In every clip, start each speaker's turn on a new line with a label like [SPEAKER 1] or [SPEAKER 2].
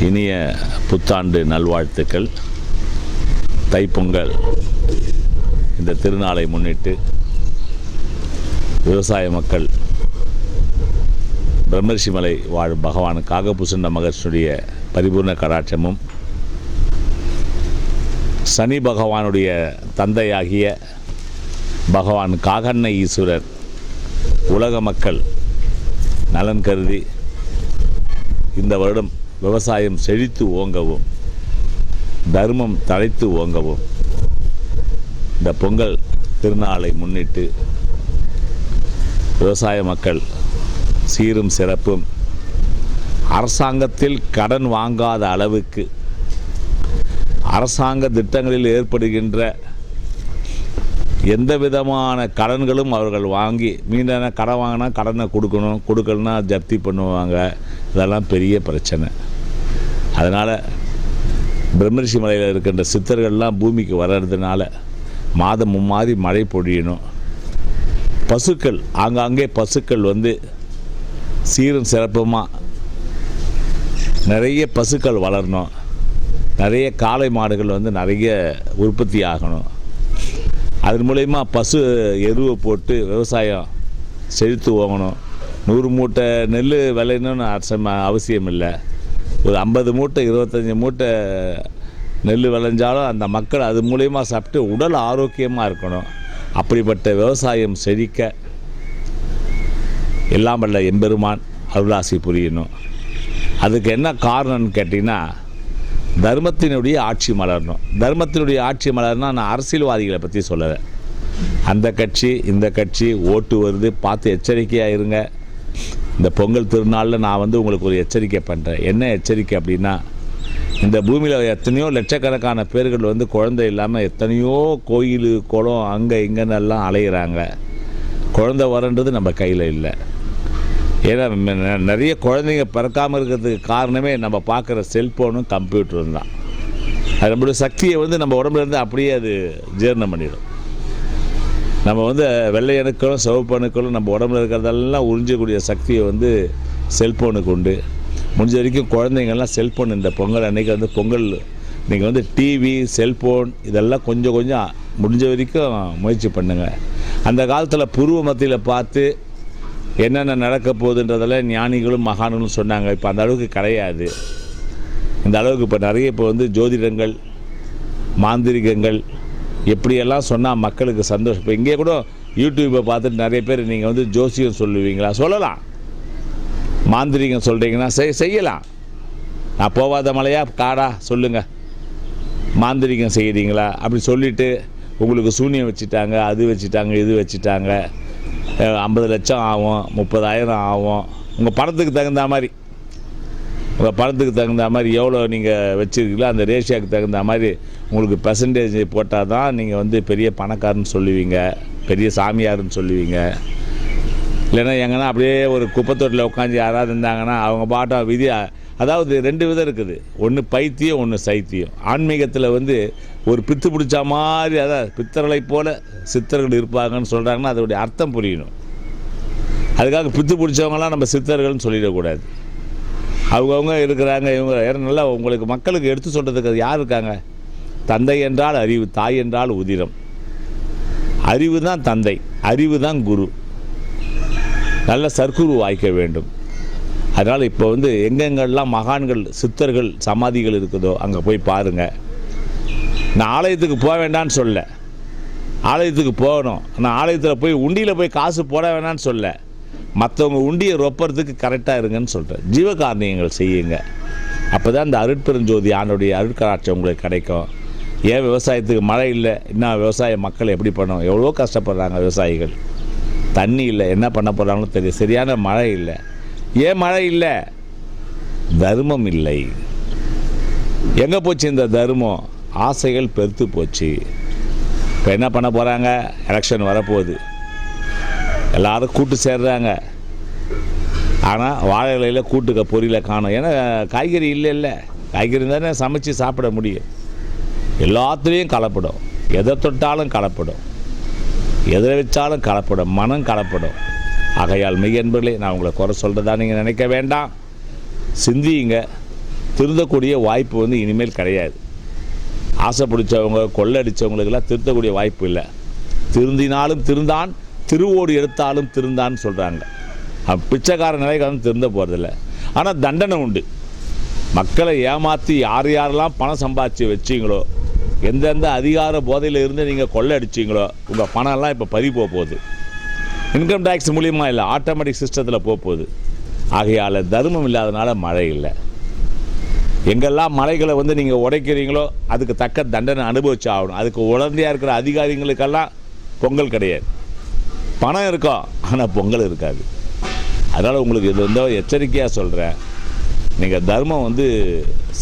[SPEAKER 1] இனிய புத்தாண்டு நல்வாழ்த்துக்கள். தைப்பொங்கல் இந்த திருநாளை முன்னிட்டு விவசாய மக்கள் பிரம்மரிஷி வாழும் பகவான் காகபூசண்ட மகர்ஷனுடைய பரிபூர்ண கடாட்சமும் சனி பகவானுடைய தந்தையாகிய பகவான் காகண்ண ஈஸ்வரர் உலக மக்கள் நலன் கருதி இந்த வருடம் விவசாயம் செழித்து ஓங்கவும் தர்மம் தழைத்து ஓங்கவும் இந்த பொங்கல் திருநாளை முன்னிட்டு விவசாய மக்கள் சீரும் சிறப்பும் அரசாங்கத்தில் கடன் வாங்காத அளவுக்கு அரசாங்க திட்டங்களில் ஏற்படுகின்ற எந்த விதமான கடன்களும் அவர்கள் வாங்கி மீண்டான கடன் வாங்கினா கடனை கொடுக்கணும் கொடுக்கலன்னா ஜப்தி பண்ணுவாங்க. இதெல்லாம் பெரிய பிரச்சனை. அதனால் பிரம்மரிஷி மலையில் இருக்கின்ற சித்தர்கள்லாம் பூமிக்கு வர்றதுனால மாதம் மும்மாறி மழை பொழியணும். பசுக்கள் ஆங்காங்கே பசுக்கள் வந்து சீரும் சிறப்புமாக நிறைய பசுக்கள் வளரணும். நிறைய காளை மாடுகள் வந்து நிறைய உற்பத்தி ஆகணும். அதன் மூலயமா பசு எருவை போட்டு விவசாயம் செழித்து ஓங்கணும். நூறு மூட்டை நெல் விளையணும்னு அவசியம் இல்லை ஒரு ஐம்பது மூட்டை இருபத்தஞ்சி மூட்டை நெல் விளைஞ்சாலும் அந்த மக்கள் அது மூலயமா சாப்பிட்டு உடல் ஆரோக்கியமாக இருக்கணும். அப்படிப்பட்ட விவசாயம் செழிக்க எல்லாம் வல்ல எம்பெருமான் அருளாசி புரியணும். அதுக்கு என்ன காரணம்னு கேட்டிங்கன்னா தர்மத்தினுடைய ஆட்சி மலரணும். தர்மத்தினுடைய ஆட்சி மலர்னா நான் அரசியல்வாதிகளை பற்றி சொல்லலை. அந்த கட்சி இந்த கட்சி ஓட்டு வருது பார்த்து எச்சரிக்கையாக இருங்க. இந்த பொங்கல் திருநாளில் நான் வந்து உங்களுக்கு ஒரு எச்சரிக்கை பண்ணுறேன் என்ன எச்சரிக்கை அப்படின்னா இந்த பூமியில் எத்தனையோ லட்சக்கணக்கான பேர்கள் வந்து குழந்தை இல்லாமல் எத்தனையோ கோயில் குளம் அங்கே இங்கன்னு எல்லாம் அலைகிறாங்க குழந்தை வரன்றது நம்ம கையில் இல்லை. ஏன்னா ந- நிறைய குழந்தைங்க பிறக்காமல் இருக்கிறதுக்கு காரணமே நம்ம பார்க்குற செல்ஃபோனும் கம்ப்யூட்டரும் தான். அது நம்மளுடைய சக்தியை வந்து நம்ம உடம்புலேருந்து அப்படியே அது ஜீரணம் பண்ணிடும். நம்ம வந்து வெள்ளை அணுக்களும் சிவப்பு அணுக்களும் நம்ம உடம்புல இருக்கிறதெல்லாம் உறிஞ்சக்கூடிய சக்தியை வந்து செல்ஃபோனுக்கு உண்டு முடிஞ்ச வரைக்கும் குழந்தைங்கள்லாம் செல்ஃபோன் இந்த பொங்கல் அன்னைக்கு வந்து பொங்கல் நீங்கள் வந்து டிவி செல்ஃபோன் இதெல்லாம் கொஞ்சம் கொஞ்சம் முடிஞ்ச வரைக்கும் முயற்சி பண்ணுங்கள் அந்த காலத்தில் புருவ மத்தியில் பார்த்து என்னென்ன நடக்க போகுதுன்றதெல்லாம் ஞானிகளும் மகான்களும் சொன்னாங்க. இப்போ அந்த அளவுக்கு கிடையாது. இந்த அளவுக்கு இப்போ நிறைய இப்போ வந்து ஜோதிடங்கள் மாந்திரிகங்கள் எப்படியெல்லாம் சொன்னால் மக்களுக்கு சந்தோஷம்? இப்போ இங்கே கூட யூடியூப்பை பார்த்துட்டு நிறைய பேர் நீங்கள் வந்து ஜோசியம் சொல்லுவீங்களா? சொல்லலாம். மாந்திரிகம் சொல்கிறீங்கன்னா செய் செய்யலாம். நான் போகாத மலையா? காடா சொல்லுங்கள் மாந்திரிகம் செய்கிறீங்களா அப்படி சொல்லிவிட்டு உங்களுக்கு சூனியம் வச்சுட்டாங்க அது வச்சுட்டாங்க இது வச்சுட்டாங்க. ஐம்பது லட்சம் ஆகும் முப்பதாயிரம் ஆகும். உங்கள் பணத்துக்கு தகுந்த மாதிரி. பணத்துக்கு தகுந்த மாதிரி எவ்வளோ நீங்கள் வச்சுருக்கீங்களோ அந்த ரேஷியாவுக்கு தகுந்த மாதிரி உங்களுக்கு பெர்சன்டேஜ் போட்டால் தான் நீங்கள் வந்து பெரிய பணக்காரன்னு சொல்லுவீங்க பெரிய சாமியாருன்னு சொல்லுவீங்க. இல்லைன்னா எங்கன்னா அப்படியே ஒரு குப்பத்தொட்டில் உட்காந்து யாராவது இருந்தாங்கன்னா அவங்க பாட்டம் விதி அதாவது ரெண்டு விதம் இருக்குது. ஒன்று பைத்தியம் ஒன்று சைத்தியம். ஆன்மீகத்தில் வந்து ஒரு பித்து பிடிச்ச மாதிரி அதான் பித்தர்களை போல சித்தர்கள் இருப்பாங்கன்னு சொல்கிறாங்கன்னா அதோடைய அர்த்தம் புரியணும். அதுக்காக பித்து பிடிச்சவங்களாம் நம்ம சித்தர்கள்னு சொல்லிடக்கூடாது. அவங்கவுங்க இருக்கிறாங்க இவங்க நல்லா உங்களுக்கு மக்களுக்கு எடுத்து சொல்கிறதுக்கு அது யார் இருக்காங்க? தந்தை என்றால் அறிவு தாய் என்றால் உதிரம். அறிவு தான் தந்தை அறிவு தான் குரு. நல்ல சர்க்குரு வாய்க்க வேண்டும். அதனால் இப்போ வந்து எங்கெங்கெல்லாம் மகான்கள் சித்தர்கள் சமாதிகள் இருக்குதோ அங்கே போய் பாருங்கள் நான் ஆலயத்துக்கு போக வேண்டாம்னு சொல்ல. ஆலயத்துக்கு போகணும். நான் ஆலயத்தில் போய் உண்டியில் போய் காசு போட வேணான்னு சொல்ல. மற்றவங்க உண்டியை ரொப்பறதுக்கு கரெக்டாக இருங்கன்னு சொல்கிறேன் ஜீவகாரணியங்கள் செய்யுங்க. அப்போ தான் இந்த அருட்பெருஞ்சோதி ஆண்டுடைய அருட்கராட்சி உங்களுக்கு கிடைக்கும். ஏன் விவசாயத்துக்கு மழை இல்லை? இன்னும் விவசாய மக்கள் எப்படி பண்ணும் எவ்வளோ கஷ்டப்படுறாங்க விவசாயிகள். தண்ணி இல்லை. என்ன பண்ண போகிறாங்களோ தெரியும். சரியான மழை இல்லை. ஏன் மழை இல்லை? தர்மம் இல்லை. எங்கே போச்சு இந்த தர்மம்? ஆசைகள் பெருத்து போச்சு. இப்போ என்ன பண்ண போகிறாங்க எலெக்ஷன் வரப்போகுது. எல்லாரும் கூட்டு சேர்றாங்க. ஆனால் வாழை இலையில் கூட்டுக்க பொரியல காணும். ஏன்னா காய்கறி இல்லை இல்லை. காய்கறி தானே சமைச்சு சாப்பிட முடியும். எல்லாத்துலேயும் கலப்படும். எதை தொட்டாலும் கலப்படும். எதை வச்சாலும் கலப்படும். மனம் கலப்படும். ஆகையால் மிக என்பர்களே நான் உங்களை குறை சொல்கிறதா நீங்கள் நினைக்க வேண்டாம். சிந்தியுங்க. திருந்தக்கூடிய வாய்ப்பு வந்து இனிமேல் கிடையாது. ஆசை பிடிச்சவங்க கொள்ளடித்தவங்களுக்கெல்லாம் திருத்தக்கூடிய வாய்ப்பு இல்லை. திருந்தினாலும் திருந்தான் திருவோடு எடுத்தாலும் திருந்தான்னு சொல்கிறாங்க பிச்சைக்கார நிலைக்கு வந்து திருந்த போகிறதில்ல ஆனால் தண்டனை உண்டு. மக்களை ஏமாற்றி யார் யாரெல்லாம் பணம் சம்பாதிச்சு வச்சீங்களோ எந்தெந்த அதிகார போதையில் இருந்து நீங்கள் கொள்ளடிச்சீங்களோ உங்கள் பணம்லாம் இப்போ பறி போக போகுது. இன்கம் டேக்ஸ் மூலியமாக இல்லை ஆட்டோமேட்டிக் சிஸ்டத்தில் போக போகுது. ஆகையால் தர்மம் இல்லாதனால மழை இல்லை. எங்கெல்லாம் மலைகளை வந்து நீங்கள் உடைக்கிறீங்களோ அதுக்கு தக்க தண்டனை அனுபவிச்சு ஆகணும் அதுக்கு உடந்தையாக இருக்கிற அதிகாரிகளுக்கெல்லாம் பொங்கல் கிடையாது. பணம் இருக்கும் ஆனால் பொங்கல் இருக்காது. அதனால் உங்களுக்கு இது வந்து எச்சரிக்கையாக சொல்கிறேன் நீங்கள் தர்மம் வந்து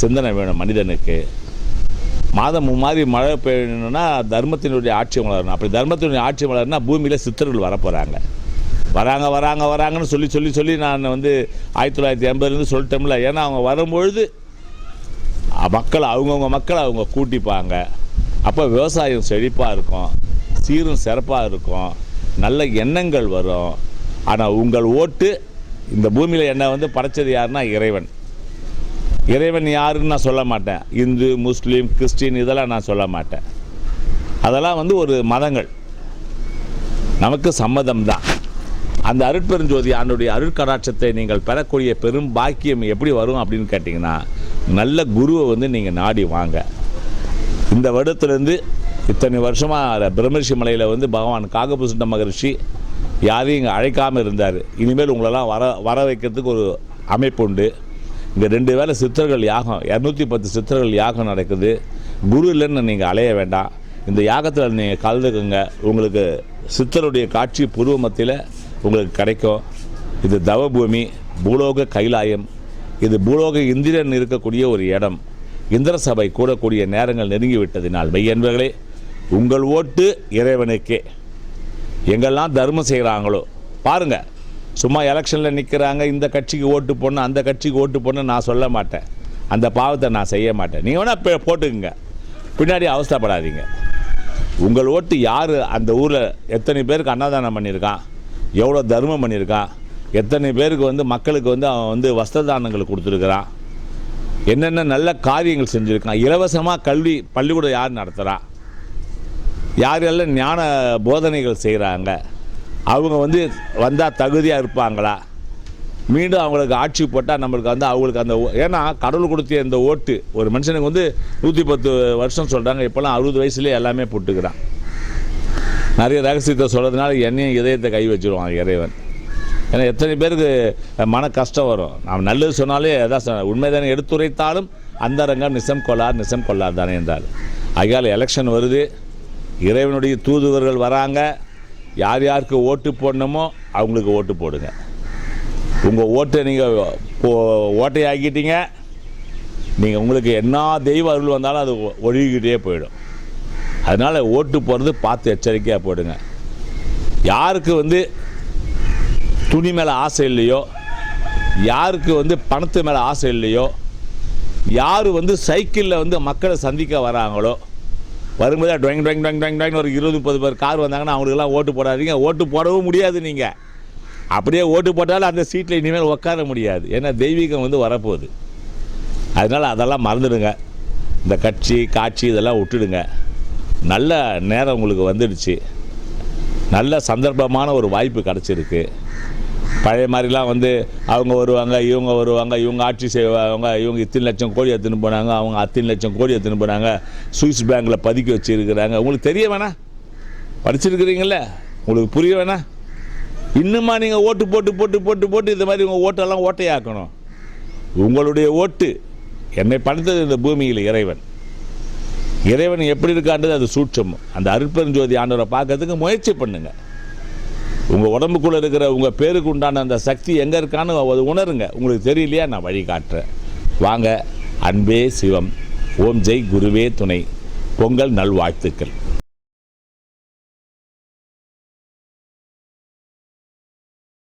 [SPEAKER 1] சிந்தனை வேணும் மனிதனுக்கு. மாதம் மாதிரி மழை பெய்யணும்னா தர்மத்தினுடைய ஆட்சி வளரணும். அப்படி தர்மத்தினுடைய ஆட்சி வளரணும்னா பூமியில் சித்தர்கள் வரப்போகிறாங்க வராங்க வராங்க வராங்கன்னு சொல்லி சொல்லி சொல்லி நான் வந்து ஆயிரத்தி தொள்ளாயிரத்தி எண்பதுலேருந்து சொல்லிட்டோம்ல ஏன்னா அவங்க வரும்பொழுது மக்கள் அவங்கவுங்க மக்களை அவங்க கூட்டிப்பாங்க. அப்போ விவசாயம் செழிப்பாக இருக்கும். சீரும் சிறப்பாக இருக்கும். நல்ல எண்ணங்கள் வரும். ஆனால் உங்கள் ஓட்டு இந்த பூமியில் என்னை வந்து படைச்சது யாருன்னா இறைவன். இறைவன் யாருன்னு நான் சொல்ல மாட்டேன். இந்து முஸ்லீம் கிறிஸ்டின் இதெல்லாம் நான் சொல்ல மாட்டேன். அதெல்லாம் வந்து ஒரு மதங்கள். நமக்கு சம்மதம் தான். அந்த அருட்பெருஞ்சோதி ஆண்டுடைய அருட்கடாட்சத்தை நீங்கள் பெறக்கூடிய பெரும் பாக்கியம் எப்படி வரும் அப்படின்னு கேட்டிங்கன்னா நல்ல குருவை வந்து நீங்கள் நாடி வாங்க. இந்த வருடத்துலேருந்து இத்தனை வருஷமாக பிரம்மரிஷி மலையில் வந்து பகவான் காகபுசுண்ட மகரிஷி யாரையும் இங்கே அழைக்காமல் இருந்தார். இனிமேல் உங்களெல்லாம் வர வர வைக்கிறதுக்கு ஒரு அமைப்பு உண்டு. இங்கே ரெண்டு வேளை சித்தர்கள் யாகம் இரநூத்தி பத்து சித்தர்கள் யாகம் நடக்குது. குரு இல்லைன்னு நீங்கள் அலைய வேண்டாம். இந்த யாகத்தில் நீங்கள் கலந்துக்குங்க. உங்களுக்கு சித்தருடைய காட்சி பூர்வ மத்தியில் உங்களுக்கு கிடைக்கும். இது தவபூமி பூலோக கைலாயம். இது பூலோக இந்திரன் இருக்கக்கூடிய ஒரு இடம். இந்திர சபை கூடக்கூடிய நேரங்கள் நெருங்கி விட்டதினால் மெய்யன்பர்களே உங்கள் ஓட்டு இறைவனுக்கே. எங்கெல்லாம் தர்மம் செய்கிறாங்களோ பாருங்க சும்மா எலெக்ஷனில் நிற்கிறாங்க இந்த கட்சிக்கு ஓட்டு போடணும் அந்த கட்சிக்கு ஓட்டு போடணும் நான் சொல்ல மாட்டேன். அந்த பாவத்தை நான் செய்ய மாட்டேன். நீங்கள் வேணால் போட்டுக்குங்க. பின்னாடி அவஸ்தைப்படாதீங்க. உங்கள் ஓட்டு யார்? அந்த ஊரில் எத்தனை பேருக்கு அன்னதானம் பண்ணியிருக்கான்? எவ்வளோ தர்மம் பண்ணியிருக்கான்? எத்தனை பேருக்கு வந்து மக்களுக்கு வந்து அவன் வந்து வஸ்திரதானங்கள் கொடுத்துருக்குறான்? என்னென்ன நல்ல காரியங்கள் செஞ்சுருக்கான்? இலவசமாக கல்வி பள்ளிக்கூடம் யார் நடத்துகிறான் யார் எல்லாம் ஞான போதனைகள் செய்கிறாங்க அவங்க வந்து வந்தால் தகுதியாக இருப்பாங்களா? மீண்டும் அவங்களுக்கு ஆட்சி போட்டால் நம்மளுக்கு வந்து அவங்களுக்கு அந்த ஏன்னா கடவுள் கொடுத்த இந்த ஓட்டு ஒரு மனுஷனுக்கு வந்து நூற்றி பத்து வருஷம் சொல்கிறாங்க இப்போல்லாம் அறுபது வயசுலேயே எல்லாமே போட்டுக்கிறான். நிறைய ரகசியத்தை சொல்கிறதுனால என்னையும் இதயத்தை கை வச்சுருவான் இறைவன். ஏன்னா எத்தனை பேருக்கு மன கஷ்டம் வரும். நாம் நல்லது சொன்னாலே அதான் சொன்ன உண்மைதானே எடுத்துரைத்தாலும் அந்தரங்கம் நிசம் கொள்ளார் நிசம் கொள்ளார் தானே என்றார். ஆகையால் எலெக்ஷன் வருது. இறைவனுடைய தூதுவர்கள் வராங்க. யார் யாருக்கு ஓட்டு போடணுமோ அவங்களுக்கு ஓட்டு போடுங்க. உங்கள் ஓட்டை நீங்கள் ஓட்டை ஆக்கிட்டீங்க நீங்கள் உங்களுக்கு என்ன தெய்வ அருள் வந்தாலும் அது ஒ- ஒழுகிக்கிட்டே போயிடும். அதனால் ஓட்டு போடுறது பார்த்து எச்சரிக்கையாக போடுங்க. யாருக்கு வந்து துணி மேலே ஆசை இல்லையோ யாருக்கு வந்து பணத்து மேலே ஆசை இல்லையோ யார் வந்து சைக்கிளில் வந்து மக்களை சந்திக்க வராங்களோ வரும்போது டொயங் டொயங் டொயங் டொயங் டொயங் ஒரு இருபது முப்பது பேர் கார் வந்தாங்கன்னா அவங்களுக்குலாம் ஓட்டு போடாதீங்க. ஓட்டு போடவும் முடியாது நீங்கள் அப்படியே ஓட்டு போட்டாலும் அந்த சீட்டில் இனிமேல் உட்கார முடியாது. ஏன்னா தெய்வீகம் வந்து வரப்போகுது. அதனால் அதெல்லாம் மறந்துடுங்க. இந்த கட்சி காட்சி இதெல்லாம் விட்டுடுங்க. நல்ல நேரம் உங்களுக்கு வந்துடுச்சு. நல்ல சந்தர்ப்பமான ஒரு வாய்ப்பு கிடச்சிருக்கு. பழைய மாதிரிலாம் வந்து அவங்க வருவாங்க இவங்க வருவாங்க இவங்க ஆட்சி செய்வாங்க இவங்க இத்தனை லட்சம் கோடி எடுத்துன்னு போனாங்க அவங்க அத்தனை லட்சம் கோடி எடுத்துன்னு போனாங்க சுவிஸ் பேங்க்கில் பதுக்கி வச்சுருக்கிறாங்க. உங்களுக்கு தெரிய வேணாம் படிச்சிருக்கிறீங்கள உங்களுக்கு புரிய வேணாம் இன்னுமா நீங்கள் ஓட்டு போட்டு போட்டு போட்டு போட்டு இந்த மாதிரி உங்கள் ஓட்டெல்லாம் ஓட்டையாக்கணும். உங்களுடைய ஓட்டு என்னை படைத்தது இந்த பூமியில் இறைவன். இறைவன் எப்படி இருக்கான்றது அது சூட்சம். அந்த அருட்பெருஞ்சோதி ஆண்டவரை பார்க்கறதுக்கு முயற்சி பண்ணுங்கள் உங்கள் உடம்புக்குள்ளே இருக்கிற உங்கள் பேருக்கு உண்டான அந்த சக்தி எங்கே இருக்கான்னு அது உணருங்க. உங்களுக்கு தெரியலையா? நான் வழி காட்டுறேன். வாங்க அன்பே சிவம். ஓம் ஜெய் குருவே துணை. பொங்கல் நல்வாழ்த்துக்கள்.